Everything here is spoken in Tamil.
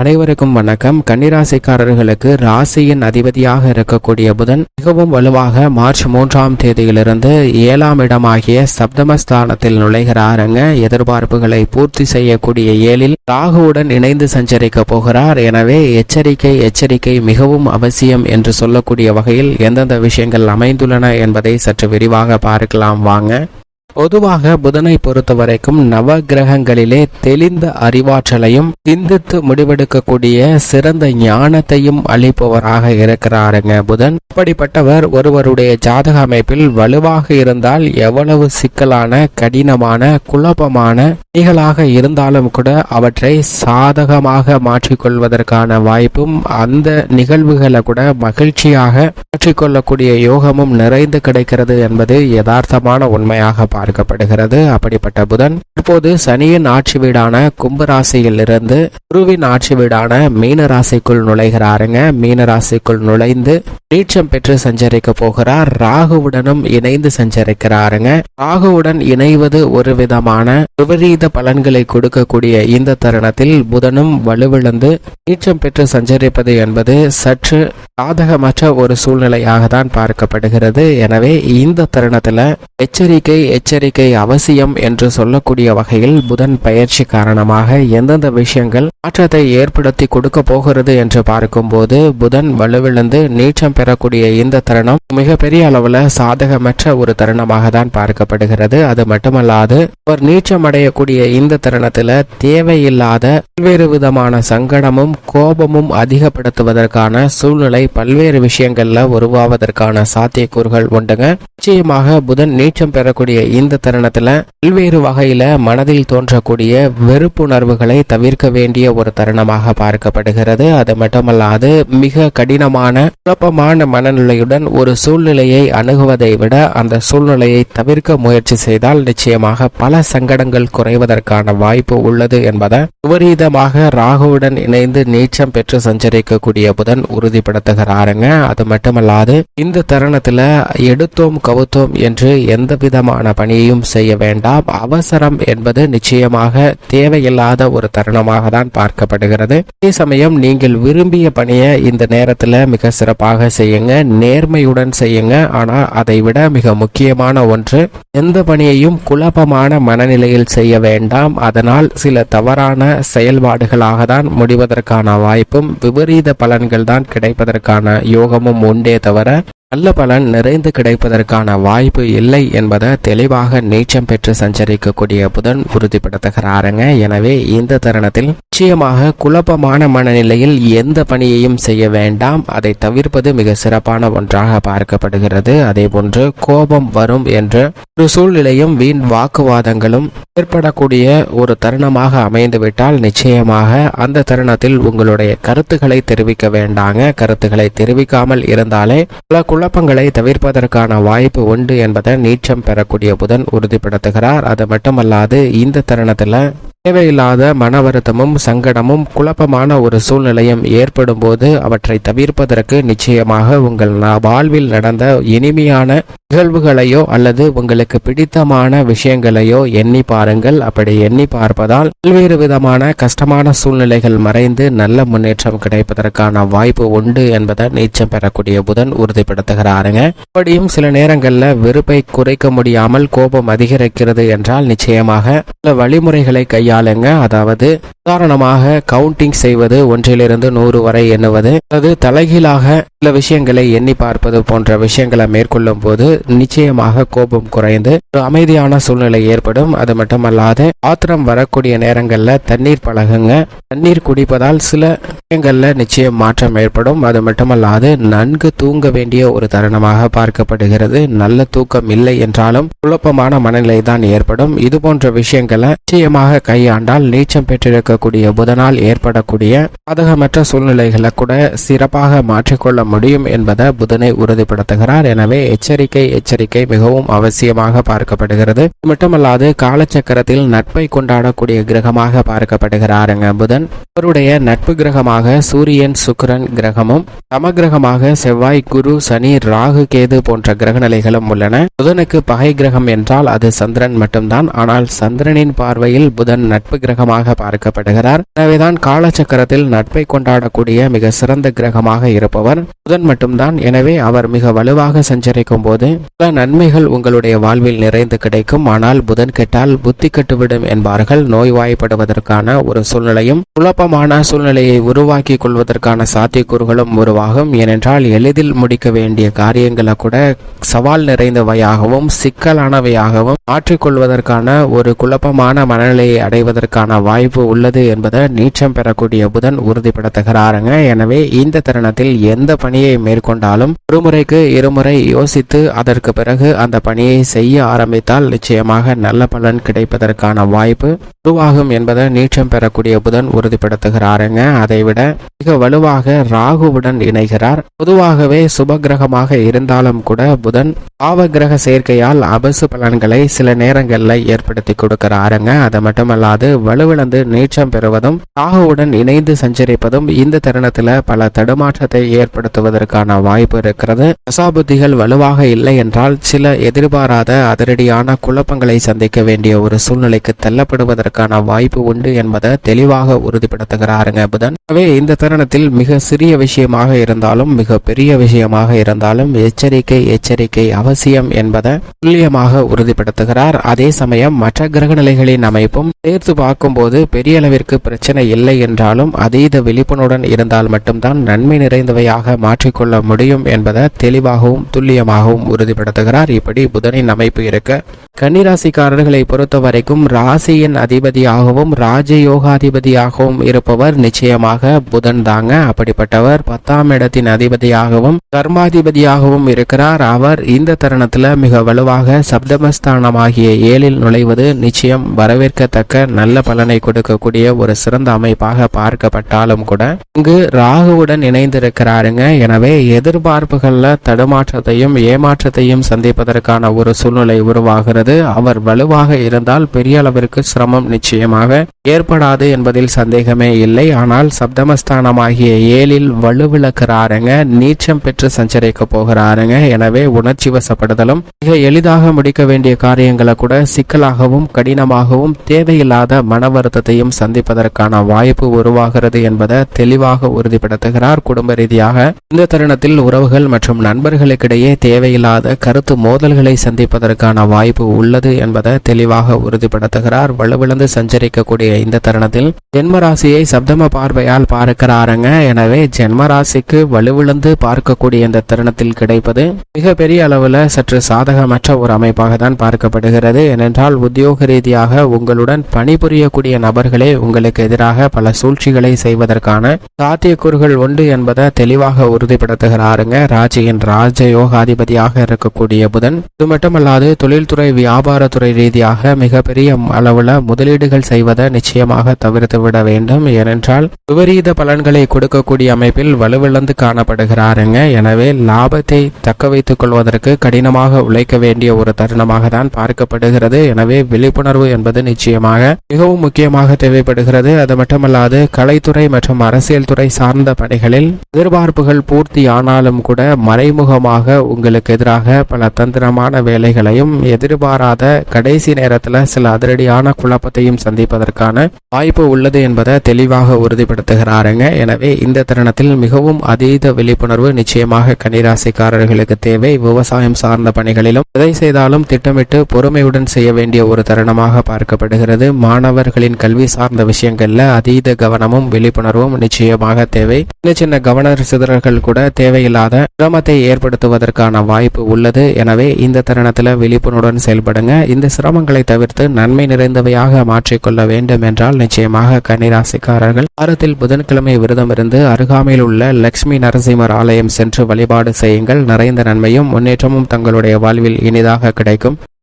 அனைவருக்கும் வணக்கம். கன்னிராசிக்காரர்களுக்கு ராசியின் அதிபதியாக இருக்கக்கூடிய புதன் மிகவும் வலுவாக மார்ச் மூன்றாம் தேதியிலிருந்து ஏழாம் இடமாகிய சப்தமஸ்தானத்தில் நுழைகிறாருங்க எதிர்பார்ப்புகளை பூர்த்தி செய்யக்கூடிய ஏழில் ராகுவுடன் இணைந்து சஞ்சரிக்க போகிறார். எனவே எச்சரிக்கை எச்சரிக்கை மிகவும் அவசியம் என்று சொல்லக்கூடிய வகையில் எந்தெந்த விஷயங்கள் அமைந்துள்ளன என்பதை சற்று விரிவாக பார்க்கலாம். வாங்க. பொதுவாக புதனை பொறுத்த வரைக்கும் நவ கிரகங்களிலே தெளிந்த அறிவாற்றலையும் சிந்தித்து முடிவெடுக்கக்கூடிய சிறந்த ஞானத்தையும் அளிப்பவராக இருக்கிறாருங்க புதன். அப்படிப்பட்டவர் ஒருவருடைய ஜாதக அமைப்பில் வலுவாக இருந்தால் எவ்வளவு சிக்கலான கடினமான குழப்பமான பணிகளாக இருந்தாலும் கூட அவற்றை சாதகமாக மாற்றிக்கொள்வதற்கான வாய்ப்பும் அந்த நிகழ்வுகளை கூட மகிழ்ச்சியாக மாற்றிக்கொள்ளக்கூடிய யோகமும் நிறைந்து கிடைக்கிறது என்பது யதார்த்தமான உண்மையாக பார்க்கப்படுகிறது. அப்படிப்பட்ட புதன் இப்போது சனியின் ஆட்சி வீடான கும்பராசியில் இருந்து குருவின் ஆட்சி வீடான மீன ராசிக்குள் நுழைகிறாருங்க. மீன ராசிக்குள் நுழைந்து நீச்சம் பெற்று சஞ்சரிக்க போகிறார். ராகுவுடனும் இணைந்து சஞ்சரிக்கிறாருங்க. ராகுவுடன் இணைவது ஒரு விதமான விபரீத பலன்களை கொடுக்கக்கூடிய இந்த தருணத்தில் புதனும் வலுவிழந்து நீச்சம் பெற்று சஞ்சரிப்பது என்பது சற்று சாதகமற்ற ஒரு சூழ்நிலையாக தான் பார்க்கப்படுகிறது. எனவே இந்த தருணத்துல எச்சரிக்கை எச்சரிக்கை அவசியம் என்று சொல்லக்கூடிய வகையில் புதன் பயிற்சி காரணமாக எந்தெந்த விஷயங்கள் மாற்றத்தை ஏற்படுத்தி கொடுக்க போகிறது என்று பார்க்கும்போது புதன் வலுவிழந்து நீச்சம் பெறக்கூடிய இந்த தருணம் மிகப்பெரிய அளவுல சாதகமற்ற ஒரு தருணமாக தான் பார்க்கப்படுகிறது. அது மட்டுமல்லாது அவர் நீச்சம் அடையக்கூடிய இந்த தருணத்துல தேவையில்லாத பல்வேறு விதமான சங்கடமும் கோபமும் அதிகப்படுத்துவதற்கான சூழ்நிலை பல்வேறு விஷயங்கள்ல உருவாவதற்கான சாத்தியக்கூறுகள் உண்டுங்க. நிச்சயமாக புதன் நீச்சம் பெறக்கூடிய இந்த தருணத்துல பல்வேறு வகையில மனதில் தோன்றக்கூடிய வெறுப்புணர்வுகளை தவிர்க்க வேண்டிய ஒரு தருணமாக பார்க்கப்படுகிறது. அது மட்டுமல்லாது மிக கடினமான குழப்பமான மனநிலையுடன் ஒரு சூழ்நிலையை அணுகுவதை விட அந்த சூழ்நிலையை தவிர்க்க முயற்சி செய்தால் நிச்சயமாக பல சங்கடங்கள் குறைவதற்கான வாய்ப்பு உள்ளது என்பதை விபரீதமாக ராகுவுடன் இணைந்து நீச்சம் பெற்று சஞ்சரிக்கக்கூடிய புதன் உறுதிப்படுத்துகிறாருங்க. அது மட்டுமல்லாது இந்த தருணத்துல எடுத்தோம் கவுத்தோம் என்று எந்த விதமான பணி நீயும் செய்ய வேண்டாம். அவசரம் என்பது நிச்சயமாக தேவையில்லாத ஒரு தருணமாக தான் பார்க்கப்படுகிறது. அதே சமயம் நீங்கள் விரும்பிய பணியை இந்த நேரத்துல மிக சிறப்பாக செய்யுங்க. நேர்மையுடன் செய்யுங்க. ஆனா அதை விட மிக முக்கியமான ஒன்று எந்த பணியையும் குழப்பமான மனநிலையில் செய்ய வேண்டாம். அதனால் சில தவறான செயல்பாடுகளாக தான் முடிவதற்கான வாய்ப்பும் விபரீத பலன்கள் தான் கிடைப்பதற்கான யோகமும் உண்டே தவிர நல்ல பலன் நிறைந்து கிடைப்பதற்கான வாய்ப்பு இல்லை என்பதை தெளிவாக நீச்சம் பெற்று சஞ்சரிக்கக்கூடிய புதன் உறுதிப்படுத்துகிறாருங்க. எனவே இந்த தருணத்தில் நிச்சயமாக குழப்பமான மனநிலையில் எந்த பணியையும் செய்ய வேண்டாம். அதை தவிர்ப்பது மிக சிறப்பான ஒன்றாக பார்க்கப்படுகிறது. அதே போன்று கோபம் வரும் என்று ஒரு சூழ்நிலையும் வீண் வாக்குவாதங்களும் ஏற்படக்கூடிய ஒரு தருணமாக அமைந்துவிட்டால் நிச்சயமாக அந்த தருணத்தில் உங்களுடைய கருத்துக்களை தெரிவிக்க வேண்டாங்க. கருத்துக்களை தெரிவிக்காமல் இருந்தாலே பல குழப்பங்களை தவிர்ப்பதற்கான வாய்ப்பு உண்டு என்பதை நீச்சம் பெறக்கூடிய புதன் உறுதிப்படுத்துகிறார். அது மட்டுமல்லாது இந்த தருணத்தில் தேவையில்லாத மன வருத்தமும் சங்கடமும் குழப்பமான ஒரு சூழ்நிலையும் ஏற்படும் போது அவற்றை தவிர்ப்பதற்கு நிச்சயமாக உங்கள் வாழ்வில் நடந்த இனிமையான நிகழ்வுகளையோ அல்லது உங்களுக்கு பிடித்தமான விஷயங்களையோ எண்ணி பாருங்கள். அப்படி எண்ணி பார்ப்பதால் பல்வேறு விதமான கஷ்டமான சூழ்நிலைகள் மறைந்து நல்ல முன்னேற்றம் கிடைப்பதற்கான வாய்ப்பு உண்டு என்பதை நீச்சம் பெறக்கூடிய புதன் உறுதிப்படுத்துகிறாருங்க. அப்படியும் சில நேரங்களில் வெறுப்பை குறைக்க முடியாமல் கோபம் அதிகரிக்கிறது என்றால் நிச்சயமாக சில வழிமுறைகளை ஆளுங்க அதாவது உதாரணமாக கவுண்டிங் செய்வது ஒன்றிலிருந்து நூறு வரை எண்ணுவது அல்லது தலைகீழாக சில விஷயங்களை எண்ணி பார்ப்பது போன்ற விஷயங்களை மேற்கொள்ளும் போது நிச்சயமாக கோபம் குறைந்து ஒரு அமைதியான சூழ்நிலை ஏற்படும். அது மட்டுமல்லாது ஆத்திரம் வரக்கூடிய நேரங்களில் தண்ணீர் பழகுங்க. தண்ணீர் குடிப்பதால் சில விஷயங்களில் நிச்சயம் மாற்றம் ஏற்படும். அது மட்டுமல்லாது நன்கு தூங்க வேண்டிய ஒரு தருணமாக பார்க்கப்படுகிறது. நல்ல தூக்கம் இல்லை என்றாலும் குழப்பமான மனநிலை தான் ஏற்படும். இது போன்ற விஷயங்களை நிச்சயமாக கையாண்டால் நீச்சம் பெற்றிருக்கக்கூடிய புதனால் ஏற்படக்கூடிய பாதகமற்ற சூழ்நிலைகளை கூட சிறப்பாக மாற்றிக்கொள்ள முடியும் என்பதை புதனை உறுதிப்படுத்துகிறார். எனவே எச்சரிக்கை எச்சரிக்கை மிகவும் அவசியமாக பார்க்கப்படுகிறது. மட்டுமல்லாது காலச்சக்கரத்தில் நட்பை கொண்டாடக்கூடிய கிரகமாக பார்க்கப்படுகிறாருங்க புதன். அவருடைய நட்பு கிரகமாக சூரியன் சுக்கிரன் கிரகமும் சமகிரகமாக செவ்வாய் குரு சனி ராகு கேது போன்ற கிரக நிலைகளும் உள்ளன. புதனுக்கு பகை கிரகம் என்றால் அது சந்திரன் மட்டும்தான். ஆனால் சந்திரனின் பார்வையில் புதன் நட்பு கிரகமாக பார்க்கப்படுகிறார். எனவேதான் காலச்சக்கரத்தில் நட்பை கொண்டாடக்கூடிய மிக சிறந்த கிரகமாக இருப்பவர் புதன் மட்டும்தான். எனவே அவர் மிக வலுவாக சஞ்சரிக்கும் போது பல நன்மைகள் உங்களுடைய வாழ்வில் நிறைந்து கிடைக்கும். ஆனால் புதன் கெட்டால் புத்தி கட்டுவிடும் என்பார்கள். நோய்வாய்ப்படுவதற்கான ஒரு சூழ்நிலையும் குழப்பமான சூழ்நிலையை உருவாக்கி கொள்வதற்கான சாத்தியக்கூறுகளும் உருவாகும். ஏனென்றால் எளிதில் முடிக்க வேண்டிய காரியங்களை கூட சவால் நிறைந்தவையாகவும் சிக்கலானவையாகவும் மாற்றிக்கொள்வதற்கான ஒரு குழப்பமான மனநிலையை அடைவதற்கான வாய்ப்பு உள்ளது என்பதை நீச்சம் பெறக்கூடிய புதன் உறுதிப்படுத்துகிறாருங்க. எனவே இந்த தருணத்தில் எந்த பணியை மேற்கொண்டாலும் ஒரு முறைக்கு இருமுறை யோசித்து அதற்கு பிறகு அந்த பணியை செய்ய ஆரம்பித்தால் நிச்சயமாக நல்ல பலன் கிடைப்பதற்கான வாய்ப்பு உருவாகும் என்பதை நீச்சம் பெறக்கூடிய புதன் உறுதிப்படுத்துகிறாருங்க. அதைவிட மிக வலுவாக ராகுவுடன் இணைகிறார். பொதுவாகவே சுபகிரகமாக இருந்தாலும் கூட புதன் பாவகிரக சேர்க்கையால் அபசு பலன்களை சில நேரங்களில் ஏற்படுத்தி கொடுக்கிறாருங்க. அது மட்டுமல்லாது வலுவிழந்து நீச்சம் பெறுவதும் ராகுவுடன் இணைந்து சஞ்சரிப்பதும் இந்த தருணத்தில் பல தடுமாற்றத்தை ஏற்படுத்துவதற்கான வாய்ப்பு இருக்கிறது. தசாபுத்திகள் வலுவாக இல்லை என்றால் சில எதிர்பாராத அதிரடியான குழப்பங்களை சந்திக்க வேண்டிய ஒரு சூழ்நிலைக்கு தள்ளப்படுவதற்கான வாய்ப்பு உண்டு என்பதை தெளிவாக உறுதிப்படுத்துகிறாருங்க புதன். எனவே இந்த தருணத்தில் மிக சிறிய விஷயமாக இருந்தாலும் மிக பெரிய விஷயமாக இருந்தாலும் எச்சரிக்கை எச்சரிக்கை அவசியம் என்பதை துல்லியமாக உறுதிப்படுத்துகிறார். அதே சமயம் மற்ற கிரக நிலைகளின் அமைப்பும் சேர்த்து பார்க்கும்போது பெரிய அளவிற்கு பிரச்சனை இல்லை என்றாலும் அதீத விழிப்புணர்வுடன் இருந்தால் மட்டும்தான் நன்மை நிறைந்தவையாக மாற்றிக்கொள்ள முடியும் என்பதை தெளிவாகவும் துல்லியமாகவும் உறுதிப்படுத்துகிறார். இப்படி புதனின் அமைப்பு இருக்க கன்னிராசிக்காரர்களை பொறுத்த வரைக்கும் ராசியின் அதிபதியாகவும் ராஜயோகாதிபதியாகவும் இருப்பவர் நிச்சயமாக புதன் தாங்க. அப்படிப்பட்டவர் பத்தாம் இடத்தின் அதிபதியாகவும் கர்மாதிபதியாகவும் இருக்கிறார். அவர் இந்த தருணத்துல மிக வலுவாக சப்தமஸ்தானமாகிய ஏழில் நுழைவது நிச்சயம் வரவேற்கத்தக்க நல்ல பலனை கொடுக்கக்கூடிய ஒரு சிறந்த அமைப்பாக பார்க்கப்பட்டாலும் கூட இங்கு ராகுவுடன் இணைந்திருக்கிறாருங்க. எனவே எதிர்பார்ப்புகளில் தடுமாற்றத்தையும் ஏமாற்றத்தையும் சந்திப்பதற்கான ஒரு சூழ்நிலை உருவாகிறது. அவர் வலுவாக இருந்தால் பெரிய அளவிற்கு சிரமம் நிச்சயமாக ஏற்படாது என்பதில் சந்தேகமே இல்லை. ஆனால் சப்தமஸ்தானமாகிய ஏழில் வலுவிழக்கிறாருங்க. நீச்சம் பெற்று சஞ்சரிக்க போகிறாருங்க. எனவே உணர்ச்சி வசப்படுதலும் மிக எளிதாக முடிக்க வேண்டிய காரியங்களை கூட சிக்கலாகவும் கடினமாகவும் தேவையில்லாத மன வருத்தத்தையும் சந்திப்பதற்கான வாய்ப்பு உருவாகிறது என்பதை தெளிவாக உறுதிப்படுத்துகிறார். குடும்ப ரீதியாக இந்த தருணத்தில் உறவுகள் மற்றும் நண்பர்களுக்கிடையே தேவையில்லாத கருத்து மோதல்களை சந்திப்பதற்கான வாய்ப்பு உள்ளது என்பதை தெளிவாக உறுதிப்படுத்துகிறார். வலுவிழந்து சஞ்சரிக்கக்கூடிய இந்த தருணத்தில் ஜென்மராசியை சப்தம பார்வையால் பார்க்கிறாருங்க. எனவே ஜென்மராசிக்கு வலுவிழந்து பார்க்கக்கூடிய இந்த தருணத்தில் கிடைப்பது மிக பெரிய அளவில் சற்று சாதகமற்ற ஒரு அமைப்பாக தான் பார்க்கப்படுகிறது. ஏனென்றால் உத்தியோக ரீதியாக உங்களுடன் பணிபுரியக்கூடிய நபர்களே உங்களுக்கு எதிராக பல சூழ்ச்சிகளை செய்வதற்கான சாத்தியக்கூறுகள் உண்டு என்பதை தெளிவாக உறுதிப்படுத்துகிறாருங்க. ராஜியின் ராஜ யோகாதிபதியாக இருக்கக்கூடிய புதன் இது மட்டுமல்லாது தொழில்துறை வியாபாரத்துறை ரீதியாக மிகப்பெரிய அளவில் முதலீடுகள் செய்வதை நிச்சயமாக தவிர்த்து விட வேண்டும். ஏனென்றால் விபரீத பலன்களை கொடுக்கக்கூடிய அமைப்பில் வலுவிழந்து காணப்படுகிறாருங்க. எனவே லாபத்தை தக்க வைத்துக் கொள்வதற்கு கடினமாக உழைக்க வேண்டிய ஒரு தருணமாக தான் பார்க்கப்படுகிறது. எனவே விழிப்புணர்வு என்பது நிச்சயமாக மிகவும் முக்கியமாக தேவைப்படுகிறது. அது மட்டுமல்லாது கலைத்துறை மற்றும் அரசியல் துறை சார்ந்த பணிகளில் எதிர்பார்ப்புகள் பூர்த்தி ஆனாலும் கூட மறைமுகமாக உங்களுக்கு எதிராக பல தந்திரமான வேலைகளையும் எதிர்பாராத கடைசி நேரத்தில் சில அதிரடியான குழப்பத்தையும் சந்திப்பதற்கான வாய்ப்பு உள்ளது என்பதை தெளிவாக உறுதிப்படுத்துகிறாருங்க. எனவே இந்த தருணத்தில் மிகவும் அதீத விழிப்புணர்வு நிச்சயமாக கன்னிராசிக்காரர்களுக்கு தேவை. விவசாயம் சார்ந்த பணிகளிலும் எதை செய்தாலும் திட்டமிட்டு பொறுமையுடன் செய்ய வேண்டிய ஒரு தருணமாக பார்க்கப்படுகிறது. மாணவர்களின் கல்வி சார்ந்த விஷயங்கள்ல அதீத கவனமும் விழிப்புணர்வும் நிச்சயமாக தேவை. சின்ன சின்ன கவன சிதறல்கள் கூட தேவையில்லாத சிரமத்தை ஏற்படுத்துவதற்கான வாய்ப்பு உள்ளது. எனவே இந்த தருணத்தில் விழிப்புணர்வுடன் செயல்படுங்க. இந்த சிரமங்களை தவிர்த்து நன்மை நிறைந்தவையாக மாற்றிக்கொள்ள வேண்டும் என்றால் நிச்சயமாக கன்னிராசிக்காரர்கள் வாரத்தில் புதன்கிழமை விரதம் இருந்து அருகாமையில் உள்ள லட்சுமி நரசிம்மர் ஆலயம் சென்று வழிபாடு செய்யுங்கள். நிறைந்த நன்மையும் முன்னேற்றமும் தங்களுடைய வாழ்வில் இனிதாக கிடைக்கும்.